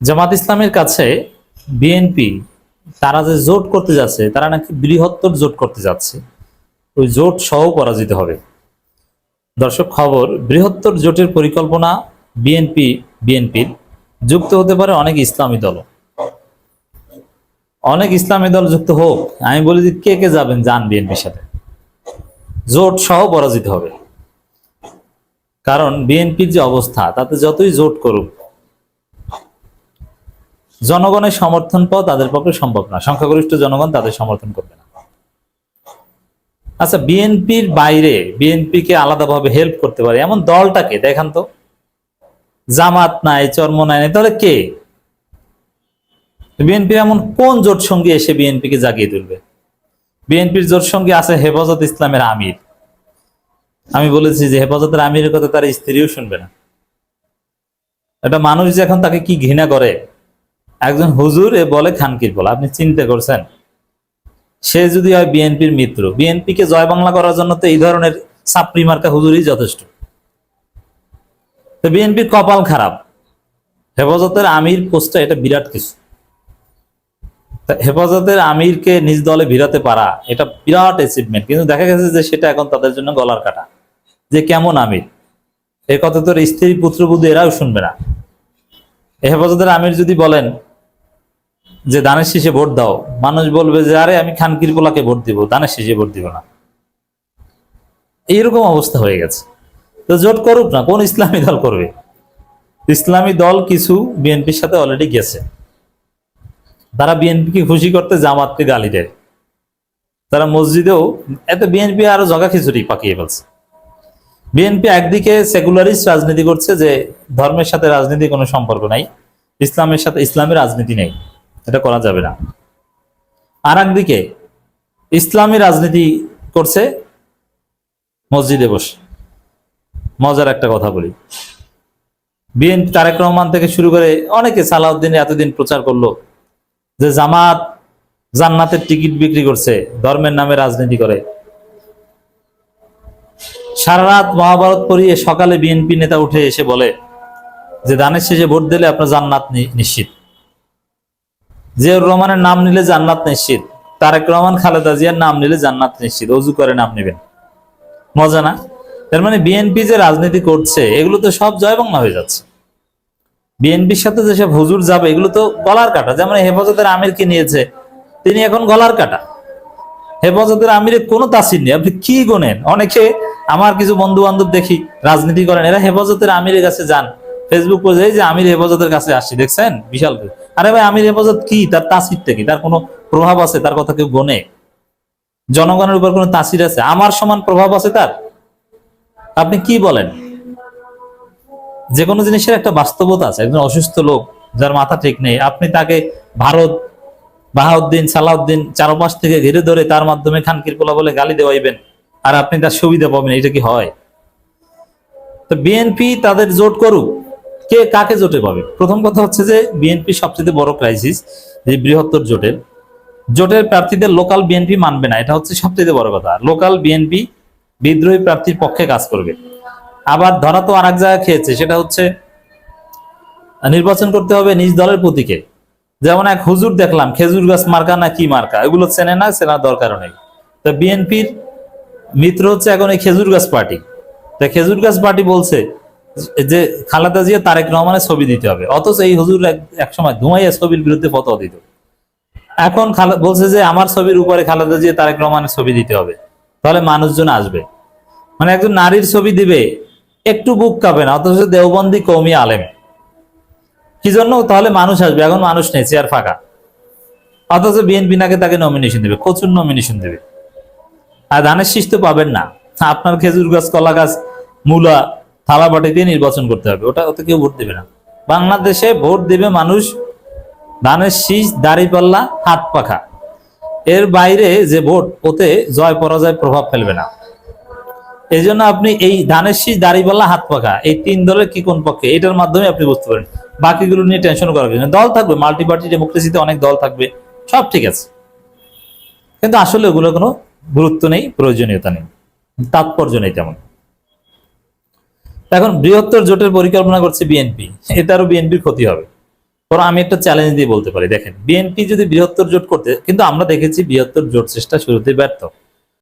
জামাত ইসলামের কাছে বিএনপি তারা যে জোট করতে যাচ্ছে, তারা নাকি বৃহত্তর জোট করতে যাচ্ছে। ওই জোট সহ পরাজিত হবে। দর্শক, খবর, বৃহত্তর জোটের পরিকল্পনা বিএনপি বিএনপির যুক্ত হতে পারে অনেক ইসলামী দল। অনেক ইসলামী দল যুক্ত হোক, আমি বলি যে কে কে যাবেন, যান বিএনপির সাথে। জোট সহ পরাজিত হবে। কারণ বিএনপির যে অবস্থা, তাতে যতই জোট করুক জনগণের সমর্থন পাওয়া তাদের পক্ষে সম্ভব না। সংখ্যাগরিষ্ঠ জনগণ তাদের সমর্থন করবে না। আচ্ছা বিএনপির বাইরে বিএনপিকে আলাদাভাবে হেল্প করতে পারে এমন দলটাকে, দেখান তো। জামাত নাই, চর্ম নাই তাহলে কে? বিএনপির এমন কোন জোট সঙ্গী এসে বিএনপিকে জাগিয়ে তুলবে? বিএনপির জোট সঙ্গী আছে হেফাজত ইসলামের আমির। আমি বলেছি যে হেফাজতের আমিরের কথা তার স্ত্রীও শুনবে না। একটা মানুষ যে এখন তাকে কি ঘৃণা করে একজন হুজুর এ বলে খানকির বলে, আপনি চিন্তা করছেন? সে যদি হয় বিএনপির মিত্র, বিএনপিকে জয় বাংলা করার জন্য তো এই ধরনের সাপ্রি মার্কা হুজুরই যথেষ্ট। তো বিএনপির কপাল খারাপ। হেফাজতের আমির পোস্টটা এটা বিরাট কিছু। হেফাজতের আমিরকে নিজ দলে ভিড়াতে পারা, এটা বিরাট অ্যাচিভমেন্ট কিন্তু দেখা গেছে যে সেটা এখন তাদের জন্য গলার কাটা। যে কেমন আমির। এ কথা তোর স্ত্রী, পুত্রবধূ এরাও শুনবে না। হেফাজতের আমির যদি বলেন যে দানের শীষে ভোট দাও, মানুষ বলবে যে, আরে, আমি খানকির পোলাকে ভোট দিব, দানের শীষে ভোট দিব না। এইরকম অবস্থা হয়ে গেছে। তো জোট করুক না, কোন ইসলামী দল করবে? ইসলামী দল কিছু বিএনপির সাথে অলরেডি গেছে। তারা বিএনপিকে খুশি করতে জামাতকে গালি দেয় তারা মসজিদেও, এত বিএনপি আরও জগা খিচুড়ি পাকিয়ে ফেলছে। বিএনপি একদিকে সেকুলারিস্ট রাজনীতি করছে যে, ধর্মের সাথে রাজনীতি কোনো সম্পর্ক নাই, ইসলামের সাথে ইসলামের রাজনীতি নেই। এটা করা যাবে না। আর একদিকে ইসলামী রাজনীতি করছে মসজিদে বসে। মজার একটা কথা বলি। বিএনপি তারেক রহমান থেকে শুরু করে অনেকে সালাউদ্দিন এতদিন প্রচার করল যে জামাত জান্নাতের টিকিট বিক্রি করছে, ধর্মের নামে রাজনীতি করে। সারা রাত মহাভারত পড়িয়ে সকালে বিএনপি নেতা উঠে এসে বলে যে, দানের শেষে ভোট দিলে আপনার জান্নাত নিশ্চিত। জিয়াউর রহমানের নাম নিলে জান্নাত নিশ্চিত। তারেক রহমান, খালেদা জিয়ার নাম নিলে জান্নাত নিশ্চিত। অজু করে নাম নেবেন। মজা না? তার মানে বিএনপি যে রাজনীতি করছে, এগুলো তো সব জয় বাংলা হয়ে যাচ্ছে। বিএনপির সাথে যেসব হুজুর যাবে, এগুলো তো গলার কাটা। যেমন হেফাজতের আমিরকে নিয়েছে, তিনি এখন গলার কাটা। হেফাজতের আমিরের কোনো তাসির নেই। আপনি কি গোনেন? অনেকে আমার কিছু বন্ধু বান্ধব দেখি, রাজনীতি করেন, এরা হেফাজতের আমিরের কাছে যান। ফেসবুক পেজে যে আমির হেফাজতের কাছে আসছি দেখছেন? বিশাল। আরে ভাই, আমির হেফাজত কি? তার তাসিরটা কি? তার কোনো প্রভাব আছে? তার কথা কেউ গোনে? জনগণের উপর কোনো তাসির আছে? আমার সমান প্রভাব আছে তার? আপনি কি বলেন? যে কোনো জিনিসের একটা বাস্তবতা আছে। একজন অসুস্থ লোক, যার মাথা ঠিক নেই, আপনি তাকে ভারত, বাহাউদ্দিন, সালাউদ্দিন চারপাশ থেকে ঘিরে ধরে তার মাধ্যমে খানকির পোলা বলে গালি দেওয়াইবেন, আর আপনি তার সুবিধা পাবেন এটা কি হয়? তো বিএনপি তাদের জোট করুক। কে কাকে জোটে পাবে? প্রথম কথা হচ্ছে যে বিএনপি সবচেয়ে বড় ক্রাইসিস যে বৃহত্তর জোটের। জোটের প্রার্থীদের লোকাল বিএনপি মানবে না, এটা হচ্ছে সবচেয়ে বড় কথা। লোকাল বিএনপি বিদ্রোহী প্রার্থীর পক্ষে কাজ করবে। আবার ধরা তো আর এক জায়গায় খেয়েছে, সেটা হচ্ছে নির্বাচন করতে হবে নিজ দলের প্রতীকে। যেমন এক হুজুর দেখলাম, খেজুর গাছ মার্কা না কি মার্কা? এগুলো চেনে না, চেনার দরকার নেই। তো বিএনপির মিত্র হচ্ছে এখন এই খেজুর গাছ পার্টি। তা খেজুর গাছ পার্টি বলছে যে খালেদা জিয়া, তারেক রহমানের ছবি দিতে হবে। অথচ এই হুজুর এক- একসময় ধুমাইয়া ছবির বিরুদ্ধে ফটো দিত। এখন বলছে যে আমার ছবির উপরে খালেদা জিয়া, তারেক রহমানের ছবি দিতে হবে। তাহলে মানুষজন আসবে। মানে একজন নারীর ছবি দিবে, একটু বুক কাঁপে না, অথচ দেওবন্দি কৌমি আলেম। কি জন্য? তাহলে মানুষ আসবে। এখন মানুষ নেই, চেয়ার ফাঁকা। অথচ বিএনপি নাকে তাকে নমিনেশন দেবে, প্রচুর নমিনেশন দেবে। আর ধানের শীষ তো পাবেন না। আপনার খেজুর গাছ, কলা গাছ, মূলা থালা বাটি দিয়ে নির্বাচন করতে হবে, ওটা ওতে কেউ ভোট দেবে না। বাংলাদেশে ভোট দেবে মানুষ ধানের শীষ দাড়ি পাল্লা হাত পাখা। এর বাইরে যে ভোট, ওতে জয় পরাজয় প্রভাব ফেলবে না। এই জন্য আপনি এই ধানের শীষ, দাড়িপাল্লা, হাত পাখা, এই তিন দলের কি কোন পক্ষে, এটার মাধ্যমে আপনি বুঝতে পারেন। বাকিগুলো নিয়ে টেনশন করার কিছু দল থাকবে মাল্টি পার্টি ডেমোক্রেসিতে অনেক দল থাকবে, সব ঠিক আছে। কিন্তু আসলে ওগুলো কোনো গুরুত্ব নেই, প্রয়োজনীয়তা নেই। তাৎপর্য নেই তেমন। এখন বৃহত্তর জোটের পরিকল্পনা করছে বিএনপি এটারও বিএনপির ক্ষতি হবে। বরং আমি একটা চ্যালেঞ্জ দিয়ে বলতে পারি, দেখেন বিএনপি যদি বৃহত্তর জোট করতে, কিন্তু আমরা দেখেছি বৃহত্তর জোট চেষ্টা শুরুতে ব্যর্থ।